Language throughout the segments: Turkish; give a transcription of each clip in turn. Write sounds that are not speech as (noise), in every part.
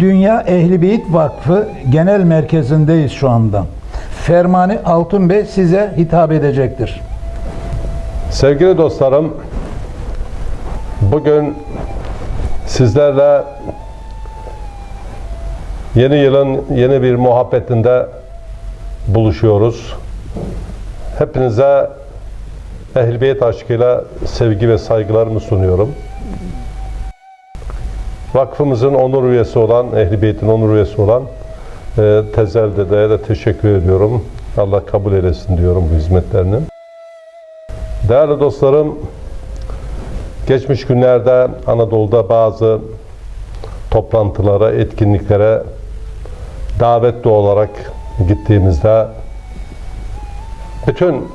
Dünya Ehli Beyt Vakfı Genel Merkezi'ndeyiz şu anda. Fermani Altun Bey size hitap edecektir. Sevgili dostlarım, bugün sizlerle yeni yılın yeni bir muhabbetinde buluşuyoruz. Hepinize Ehl-i Beyt aşkıyla sevgi ve saygılarımı sunuyorum. Vakfımızın onur üyesi olan, Ehl-i Beyt'in onur üyesi olan e, Tezel Dede'ye de teşekkür ediyorum. Allah kabul eylesin diyorum bu hizmetlerini. Değerli dostlarım, geçmiş günlerde Anadolu'da bazı toplantılara, etkinliklere davetli olarak gittiğimizde bütün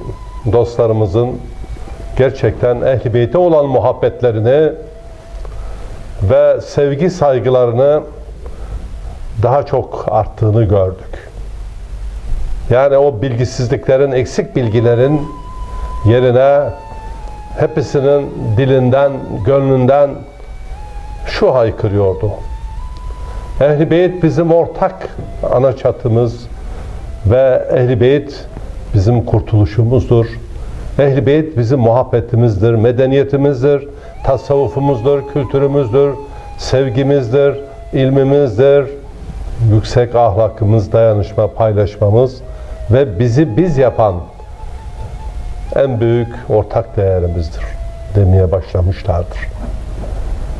dostlarımızın gerçekten Ehl-i Beyt'e olan muhabbetlerini ve sevgi saygılarını daha çok arttığını gördük. Yani o bilgisizliklerin, eksik bilgilerin yerine hepsinin dilinden, gönlünden şu haykırıyordu. Ehl-i Beyt bizim ortak ana çatımız ve Ehl-i Beyt bizim kurtuluşumuzdur. Ehl-i Beyt bizim muhabbetimizdir, medeniyetimizdir, tasavvufumuzdur, kültürümüzdür, sevgimizdir, ilmimizdir, yüksek ahlakımız, dayanışma, paylaşmamız ve bizi biz yapan en büyük ortak değerimizdir demeye başlamışlardır.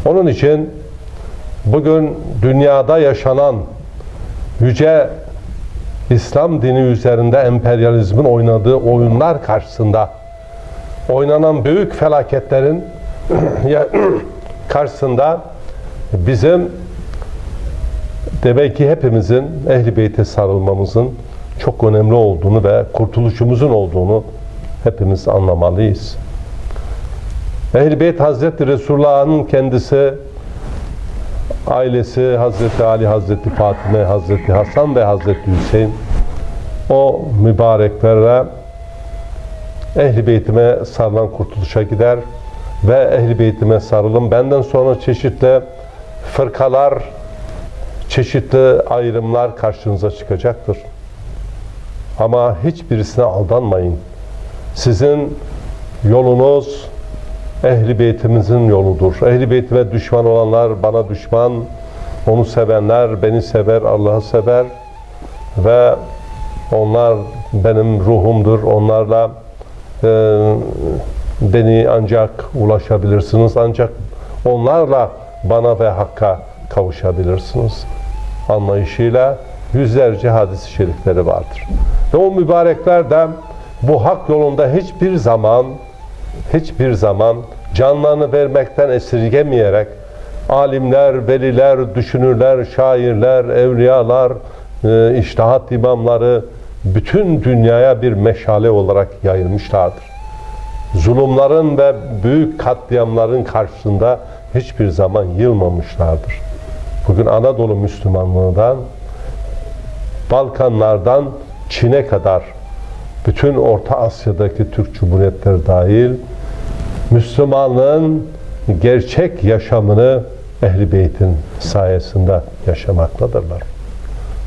Onun için bugün dünyada yaşanan yüce İslam dini üzerinde emperyalizmin oynadığı oyunlar karşısında oynanan büyük felaketlerin (clears throat) (clears throat) karşısında bizim demek ki hepimizin Ehl-i Beyt'e sarılmamızın çok önemli olduğunu ve kurtuluşumuzun olduğunu hepimiz anlamalıyız. Ehl-i Beyt Hazreti Resulullah'ın kendisi, ailesi Hazreti Ali, Hazreti Fatime, Hazreti Hasan ve Hazreti Hüseyin o mübareklere Ehl-i Beytime sarılan kurtuluşa gider ve Ehl-i Beytime sarılın. Benden sonra çeşitli fırkalar, çeşitli ayrımlar karşınıza çıkacaktır. Ama hiçbirisine aldanmayın. Sizin yolunuz Ehli Beytimizin yoludur. Ehli Beytime düşman olanlar bana düşman, onu sevenler beni sever, Allah'ı sever ve onlar benim ruhumdur. Onlarla e, beni ancak ulaşabilirsiniz. Ancak onlarla bana ve Hakk'a kavuşabilirsiniz. Anlayışıyla yüzlerce hadis-i şerifleri vardır. Ve o mübarekler de bu hak yolunda hiçbir zaman hiçbir zaman canlarını vermekten esirgemeyerek alimler, veliler, düşünürler, şairler, evliyalar, e, iştihat imamları bütün dünyaya bir meşale olarak yayılmışlardır. Zulümlerin ve büyük katliamların karşısında hiçbir zaman yılmamışlardır. Bugün Anadolu Müslümanlığından Balkanlardan Çin'e kadar bütün Orta Asya'daki Türk Cumhuriyetleri dahil Müslümanlığın gerçek yaşamını Ehl-i Beyt'in sayesinde yaşamaktadırlar.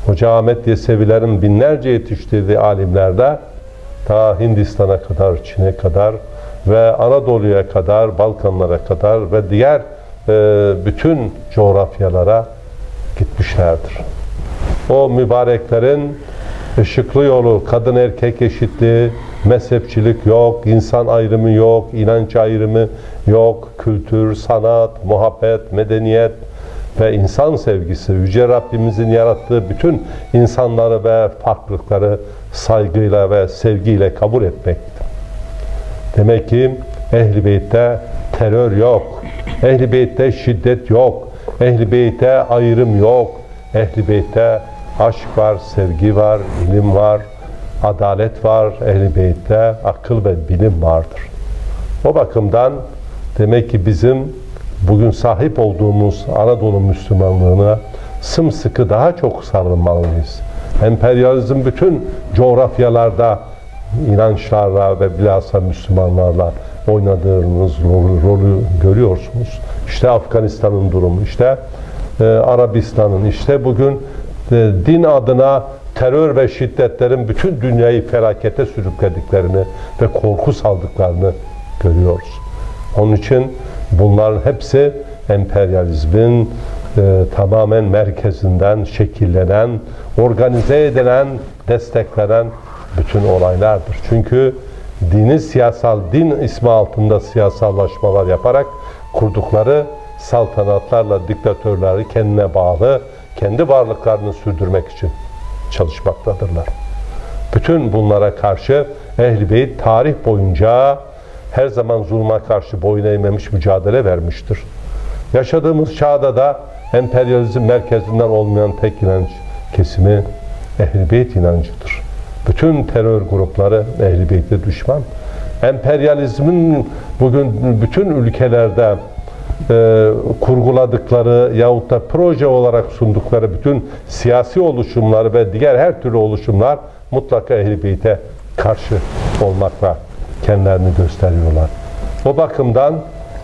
Hoca Ahmet Yesevilerin binlerce yetiştirdiği alimlerde ta Hindistan'a kadar, Çin'e kadar ve Anadolu'ya kadar, Balkanlara kadar ve diğer e, bütün coğrafyalara gitmişlerdir. O mübareklerin ışıklı yolu, kadın erkek eşitliği, mezhepçilik yok, insan ayrımı yok, inanç ayrımı yok, kültür, sanat, muhabbet, medeniyet ve insan sevgisi, Yüce Rabbimizin yarattığı bütün insanları ve farklılıkları saygıyla ve sevgiyle kabul etmektir. Demek ki Ehl-i Beyt'te terör yok, Ehl-i Beyt'te şiddet yok, Ehl-i Beyt'te ayrım yok, Ehl-i Beyt'te aşk var, sevgi var, ilim var, adalet var, ehl-i beytte akıl ve bilim vardır. O bakımdan demek ki bizim bugün sahip olduğumuz Anadolu Müslümanlığına sımsıkı daha çok sarılmalıyız. Emperyalizm bütün coğrafyalarda inançlarla ve bilhassa Müslümanlarla oynadığınız rolü, rolü görüyorsunuz. İşte Afganistan'ın durumu, işte e, Arabistan'ın işte bugün e, din adına terör ve şiddetlerin bütün dünyayı felakete sürüklediklerini ve korku saldıklarını görüyoruz. Onun için bunların hepsi emperyalizmin e, tamamen merkezinden şekillenen, organize edilen, desteklenen bütün olaylardır. Çünkü dini siyasal, din ismi altında siyasallaşmalar yaparak kurdukları saltanatlarla diktatörleri kendine bağlı, kendi varlıklarını sürdürmek için çalışmaktadırlar. Bütün bunlara karşı Ehl-i Beyt tarih boyunca her zaman zulma karşı boyun eğmemiş mücadele vermiştir. Yaşadığımız çağda da emperyalizm merkezinden olmayan tek inanç kesimi Ehl-i Beyt inancıdır. Bütün terör grupları Ehl-i Beyt'e düşman. Emperyalizmin bugün bütün ülkelerde e, kurguladıkları yahut da proje olarak sundukları bütün siyasi oluşumlar ve diğer her türlü oluşumlar mutlaka Ehl-i Beyt'e karşı olmakla kendilerini gösteriyorlar. O bakımdan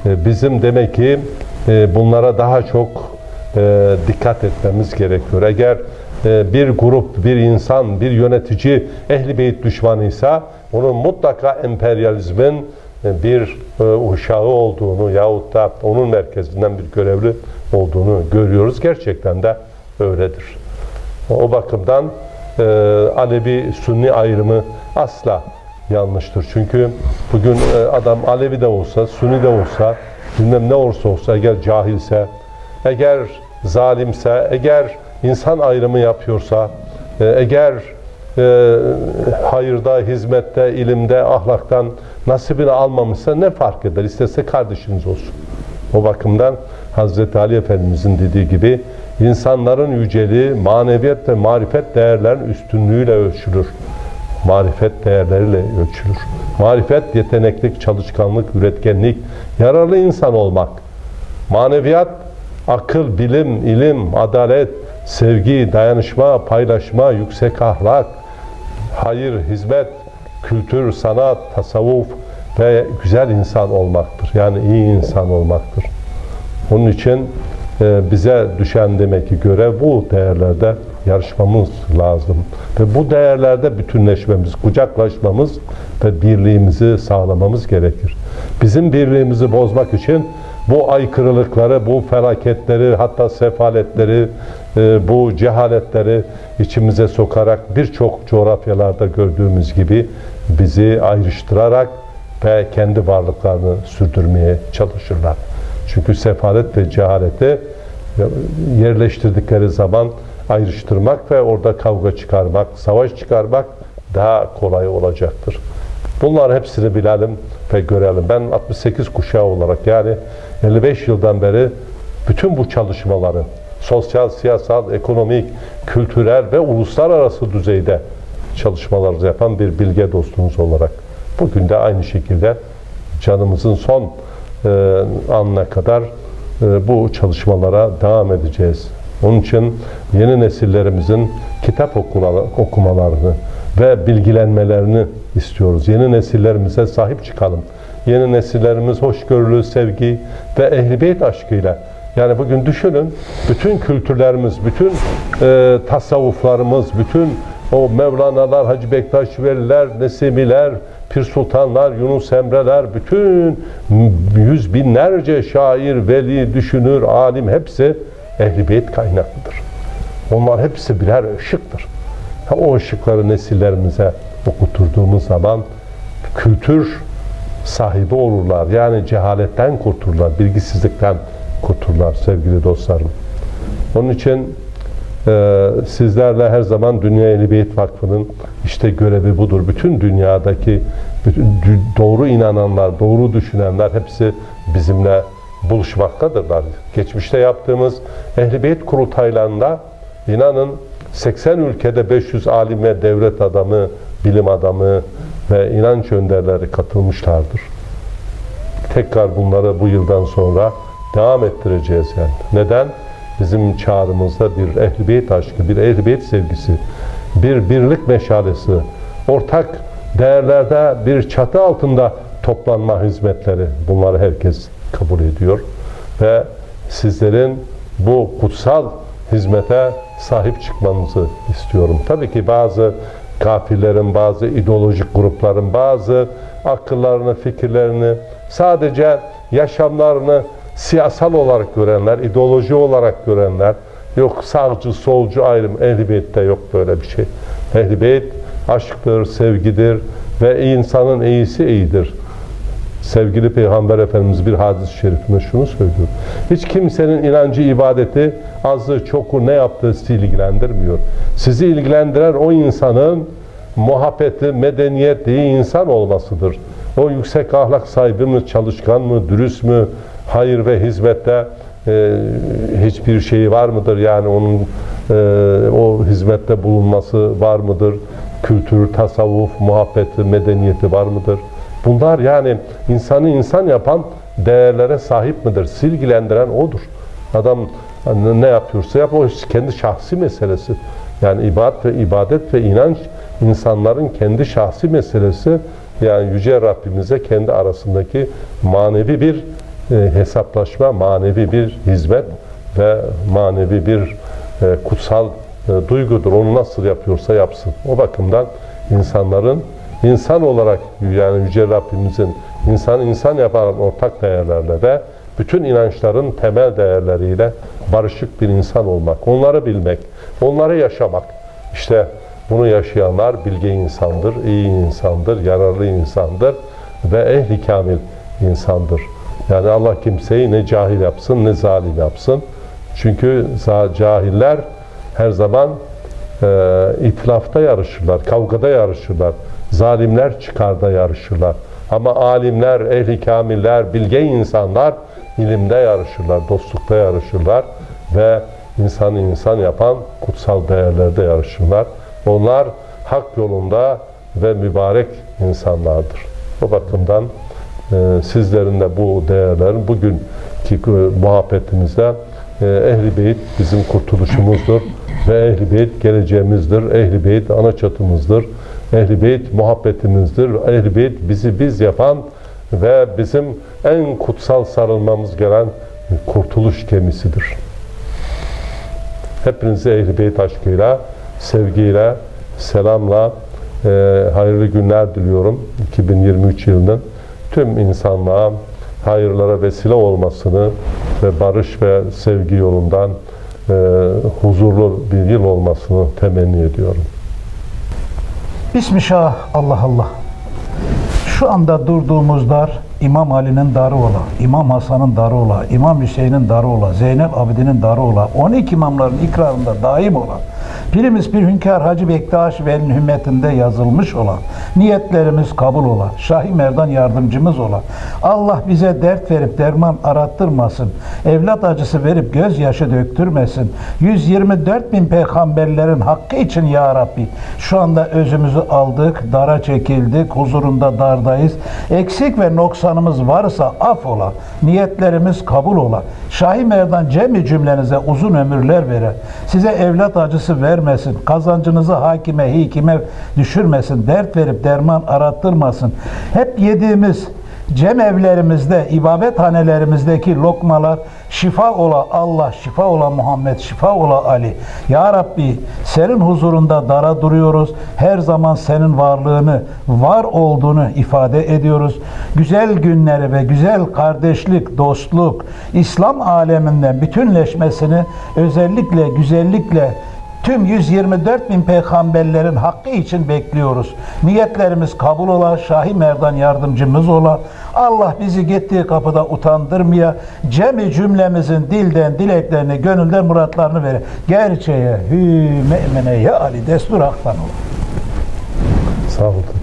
e, bizim demek ki e, bunlara daha çok e, dikkat etmemiz gerekiyor. Eğer bir grup, bir insan, bir yönetici Ehl-i Beyt düşmanıysa onun mutlaka emperyalizmin e, bir e, uşağı olduğunu yahut da onun merkezinden bir görevli olduğunu görüyoruz. Gerçekten de öyledir. O bakımdan e, Alevi-Sunni ayrımı asla yanlıştır. Çünkü bugün adam Alevi de olsa, Sunni de olsa, bilmem ne olursa olsa, eğer cahilse, eğer zalimse, eğer insan ayrımı yapıyorsa, e, eğer e, hayırda, hizmette, ilimde, ahlaktan nasibini almamışsa ne fark eder? İsterse kardeşiniz olsun. O bakımdan Hazreti Ali Efendimizin dediği gibi insanların yüceliği maneviyet ve marifet değerlerin üstünlüğüyle ölçülür. Marifet değerleriyle ölçülür. Marifet, yeteneklik, çalışkanlık, üretkenlik, yararlı insan olmak. Maneviyat, akıl, bilim, ilim, adalet, sevgi, dayanışma, paylaşma, yüksek ahlak, hayır, hizmet, kültür, sanat, tasavvuf ve güzel insan olmaktır. Yani iyi insan olmaktır. Onun için e, bize düşen demek ki görev bu değerlerde yarışmamız lazım. Ve bu değerlerde bütünleşmemiz, kucaklaşmamız ve birliğimizi sağlamamız gerekir. Bizim birliğimizi bozmak için bu aykırılıkları, bu felaketleri, hatta sefaletleri, e, bu cehaletleri içimize sokarak birçok coğrafyalarda gördüğümüz gibi bizi ayrıştırarak ve kendi varlıklarını sürdürmeye çalışırlar. Çünkü sefalet ve cehaleti yerleştirdikleri zaman ayrıştırmak ve orada kavga çıkarmak, savaş çıkarmak daha kolay olacaktır. Bunlar hepsini bilelim ve görelim. Ben 68 kuşağı olarak yani 55 yıldan beri bütün bu çalışmaları sosyal, siyasal, ekonomik, kültürel ve uluslararası düzeyde çalışmalar yapan bir bilge dostumuz olarak bugün de aynı şekilde canımızın son e, anına kadar e, bu çalışmalara devam edeceğiz. Onun için yeni nesillerimizin kitap okuma- okumalarını ve bilgilenmelerini istiyoruz. Yeni nesillerimize sahip çıkalım. Yeni nesillerimiz hoşgörülü, sevgi ve ehl beyt aşkıyla yani bugün düşünün bütün kültürlerimiz, bütün e, tasavvuflarımız, bütün o Mevlana'lar, Hacı Bektaş Veliler, Nesimiler, Pir Sultanlar, Yunus Emre'ler, bütün yüz binlerce şair, veli, düşünür, alim hepsi Ehl-i Beyt kaynaklıdır. Onlar hepsi birer ışıktır. O ışıkları nesillerimize okuturduğumuz zaman kültür sahibi olurlar. Yani cehaletten kurtulurlar, bilgisizlikten kurtulurlar sevgili dostlarım. Onun için e, sizlerle her zaman Dünya Ehli Beyt Vakfı'nın işte görevi budur. Bütün dünyadaki bütün doğru inananlar, doğru düşünenler hepsi bizimle buluşmaktadırlar. Geçmişte yaptığımız Ehli Beyt kurultaylarında inanın 80 ülkede 500 alim ve devlet adamı, bilim adamı ve inanç önderleri katılmışlardır. Tekrar bunları bu yıldan sonra devam ettireceğiz yani. Neden? Bizim çağrımızda bir ehl beyt aşkı, bir ehl beyt sevgisi, bir birlik meşalesi, ortak değerlerde bir çatı altında toplanma hizmetleri bunları herkes kabul ediyor ve sizlerin bu kutsal hizmete sahip çıkmanızı istiyorum. Tabii ki bazı kafirlerin, bazı ideolojik grupların, bazı akıllarını, fikirlerini sadece yaşamlarını siyasal olarak görenler, ideoloji olarak görenler, yok sağcı, solcu ayrım, Ehl-i Beyt'te yok böyle bir şey. Ehl-i Beyt aşktır, sevgidir ve insanın iyisi iyidir. Sevgili Peygamber Efendimiz bir hadis-i şerifinde şunu söylüyor. Hiç kimsenin inancı, ibadeti azı, çoku ne yaptığı sizi ilgilendirmiyor. Sizi ilgilendiren o insanın muhabbeti, medeniyet, iyi insan olmasıdır. O yüksek ahlak sahibi mi, çalışkan mı, dürüst mü, hayır ve hizmette e, hiçbir şeyi var mıdır? Yani onun e, o hizmette bulunması var mıdır? Kültür, tasavvuf, muhabbeti, medeniyeti var mıdır? Bunlar yani insanı insan yapan değerlere sahip midir? Silgilendiren odur. Adam ne yapıyorsa yap o kendi şahsi meselesi. Yani ibadet ve ibadet ve inanç insanların kendi şahsi meselesi. Yani yüce Rabbimize kendi arasındaki manevi bir e, hesaplaşma, manevi bir hizmet ve manevi bir e, kutsal e, duygudur. Onu nasıl yapıyorsa yapsın. O bakımdan insanların insan olarak yani Yüce Rabbimizin insan insan yapan ortak değerlerle ve bütün inançların temel değerleriyle barışık bir insan olmak, onları bilmek, onları yaşamak. İşte bunu yaşayanlar bilge insandır, iyi insandır, yararlı insandır ve ehli kamil insandır. Yani Allah kimseyi ne cahil yapsın ne zalim yapsın. Çünkü cahiller her zaman e, itilafta yarışırlar, kavgada yarışırlar. Zalimler çıkarda yarışırlar. Ama alimler, ehli kamiller, bilge insanlar ilimde yarışırlar, dostlukta yarışırlar ve insanı insan yapan kutsal değerlerde yarışırlar. Onlar hak yolunda ve mübarek insanlardır. O bakımdan e, sizlerin de bu değerlerin bugünkü e, muhabbetimizde e, Ehl-i Beyt bizim kurtuluşumuzdur ve Ehl-i Beyt geleceğimizdir. Ehl-i Beyt ana çatımızdır. Ehl-i Beyt muhabbetimizdir. Ehl-i Beyt bizi biz yapan ve bizim en kutsal sarılmamız gelen kurtuluş gemisidir. Hepinize Ehl-i Beyt aşkıyla, sevgiyle, selamla e, hayırlı günler diliyorum 2023 yılının tüm insanlığa hayırlara vesile olmasını ve barış ve sevgi yolundan e, huzurlu bir yıl olmasını temenni ediyorum. Bismillah, Allah Allah. Şu anda durduğumuz dar İmam Ali'nin darı ola, İmam Hasan'ın darı ola, İmam Hüseyin'in darı ola, Zeynep Abidin'in darı ola, 12 imamların ikrarında daim olan, Pirimiz bir hünkâr Hacı Bektaş ve hümmetinde yazılmış olan, niyetlerimiz kabul olan, Şahi Merdan yardımcımız olan, Allah bize dert verip derman arattırmasın, evlat acısı verip gözyaşı döktürmesin, 124 bin peygamberlerin hakkı için ya Rabbi, şu anda özümüzü aldık, dara çekildik, huzurunda dardayız, eksik ve noksanımız varsa af ola, niyetlerimiz kabul ola, Şahi Merdan cemi cümlenize uzun ömürler vere, size evlat acısı vermesin, kazancınızı hakime, hikime düşürmesin, dert verip derman arattırmasın. Hep yediğimiz cem evlerimizde, ibadethanelerimizdeki lokmalar şifa ola Allah, şifa ola Muhammed, şifa ola Ali. Ya Rabbi senin huzurunda dara duruyoruz. Her zaman senin varlığını, var olduğunu ifade ediyoruz. Güzel günleri ve güzel kardeşlik, dostluk, İslam aleminden bütünleşmesini özellikle güzellikle Tüm 124 bin peygamberlerin hakkı için bekliyoruz. Niyetlerimiz kabul ola, Şahi Merdan yardımcımız ola. Allah bizi gittiği kapıda utandırmaya, cemi cümlemizin dilden dileklerini, gönülden muratlarını vere. Gerçeğe hü me'mene ya Ali destur haktan ola. Sağ olun.